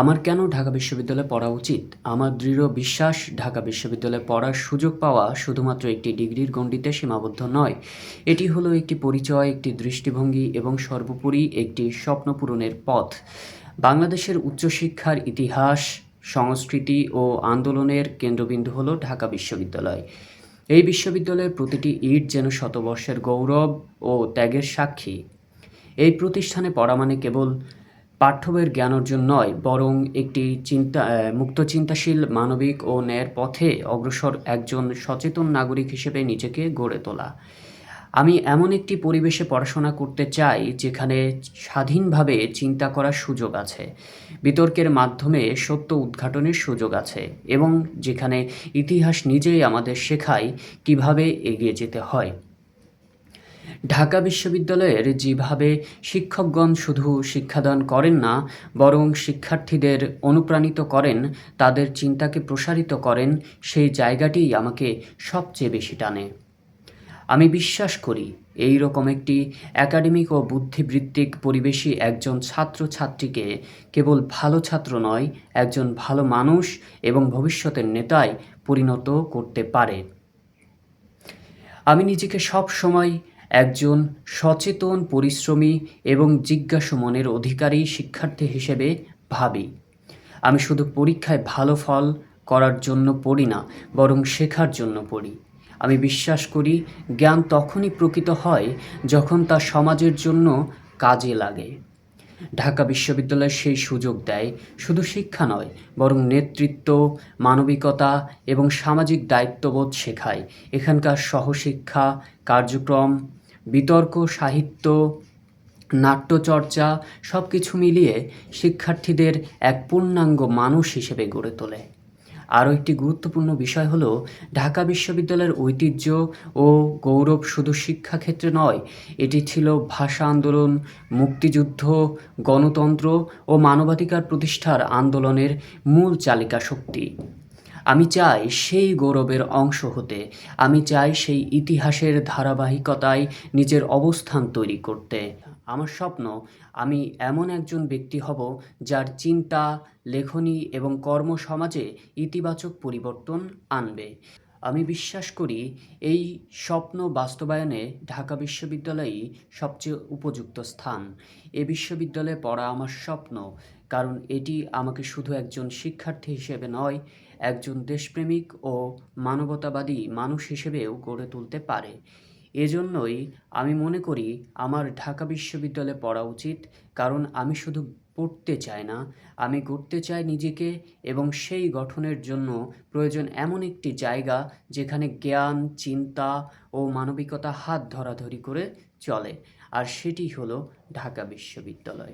আমার কেন ঢাকা বিশ্ববিদ্যালয়ে পড়া উচিত? আমার দৃঢ় বিশ্বাস, ঢাকা বিশ্ববিদ্যালয়ে পড়ার সুযোগ পাওয়া শুধুমাত্র একটি ডিগ্রির গণ্ডিতে সীমাবদ্ধ নয়। এটি হলো একটি পরিচয়, একটি দৃষ্টিভঙ্গি এবং সর্বোপরি একটি স্বপ্ন পূরণের পথ। বাংলাদেশের উচ্চশিক্ষার ইতিহাস, সংস্কৃতি ও আন্দোলনের কেন্দ্রবিন্দু হলো ঢাকা বিশ্ববিদ্যালয়। এই বিশ্ববিদ্যালয়ের প্রতিটি ইট যেন শতবর্ষের গৌরব ও ত্যাগের সাক্ষী। এই প্রতিষ্ঠানে পড়া মানে কেবল পাঠ্যবইয়ের জ্ঞান অর্জন নয়, বরং একটি চিন্তা মুক্ত চিন্তাশীল, মানবিক ও ন্যায়ের পথে অগ্রসর একজন সচেতন নাগরিক হিসেবে নিজেকে গড়ে তোলা। আমি এমন একটি পরিবেশে পড়াশোনা করতে চাই, যেখানে স্বাধীনভাবে চিন্তা করার সুযোগ আছে, বিতর্কের মাধ্যমে সত্য উদ্ঘাটনের সুযোগ আছে, এবং যেখানে ইতিহাস নিজেই আমাদের শেখায় কীভাবে এগিয়ে যেতে হয়। ঢাকা বিশ্ববিদ্যালয়ের যেভাবে শিক্ষকগণ শুধু শিক্ষাদান করেন না, বরং শিক্ষার্থীদের অনুপ্রাণিত করেন, তাদের চিন্তাকে প্রসারিত করেন, সেই জায়গাটিই আমাকে সবচেয়ে বেশি টানে। আমি বিশ্বাস করি, এই রকম একটি একাডেমিক ও বুদ্ধিবৃত্তিক পরিবেশই একজন ছাত্রছাত্রীকে কেবল ভালো ছাত্র নয়, একজন ভালো মানুষ এবং ভবিষ্যতের নেতায় পরিণত করতে পারে। আমি নিজেকে সব সময় একজন সচেতন, পরিশ্রমী এবং জিজ্ঞাসু মনের অধিকারী শিক্ষার্থী হিসেবে ভাবি। আমি শুধু পরীক্ষায় ভালো ফল করার জন্য পড়ি না, বরং শেখার জন্য পড়ি। আমি বিশ্বাস করি, জ্ঞান তখনই প্রকৃত হয় যখন তা সমাজের জন্য কাজে লাগে। ঢাকা বিশ্ববিদ্যালয় সেই সুযোগ দেয়, শুধু শিক্ষা নয়, বরং নেতৃত্ব, মানবিকতা এবং সামাজিক দায়িত্ববোধ শেখায়। এখানকার সহশিক্ষা, কার্যক্রম বিতর্ক, সাহিত্য, নাট্যচর্চা সব কিছু মিলিয়ে শিক্ষার্থীদের এক পূর্ণাঙ্গ মানুষ হিসেবে গড়ে তোলে। আরও একটি গুরুত্বপূর্ণ বিষয় হলো, ঢাকা বিশ্ববিদ্যালয়ের ঐতিহ্য ও গৌরব শুধু শিক্ষাক্ষেত্রে নয়, এটি ছিল ভাষা আন্দোলন, মুক্তিযুদ্ধ, গণতন্ত্র ও মানবাধিকার প্রতিষ্ঠার আন্দোলনের মূল চালিকা শক্তি আমি চাই সেই গৌরবের অংশ হতে, আমি চাই সেই ইতিহাসের ধারাবাহিকতায় নিজের অবস্থান তৈরি করতে। আমার স্বপ্ন, আমি এমন একজন ব্যক্তি হব যার চিন্তা, লেখনী এবং কর্ম সমাজে ইতিবাচক পরিবর্তন আনবে। আমি বিশ্বাস করি এই স্বপ্ন বাস্তবায়নে ঢাকা বিশ্ববিদ্যালয়ই সবচেয়ে উপযুক্ত স্থান। এ বিশ্ববিদ্যালয়ে পড়া আমার স্বপ্ন, কারণ এটি আমাকে শুধু একজন শিক্ষার্থী হিসেবে নয়, একজন দেশপ্রেমিক ও মানবতাবাদী মানুষ হিসেবেও গড়ে তুলতে পারে। এজন্যই আমি মনে করি আমার ঢাকা বিশ্ববিদ্যালয়ে পড়া উচিত, কারণ আমি শুধু পড়তে চায় না। আমি গড়তে চাই নিজেকে এবং সেই গঠনের জন্য প্রয়োজন এমন একটি জায়গা যেখানে জ্ঞান, চিন্তা ও মানবিকতা হাত ধরাধরি করে চলে। আর সেটি হলো ঢাকা বিশ্ববিদ্যালয়।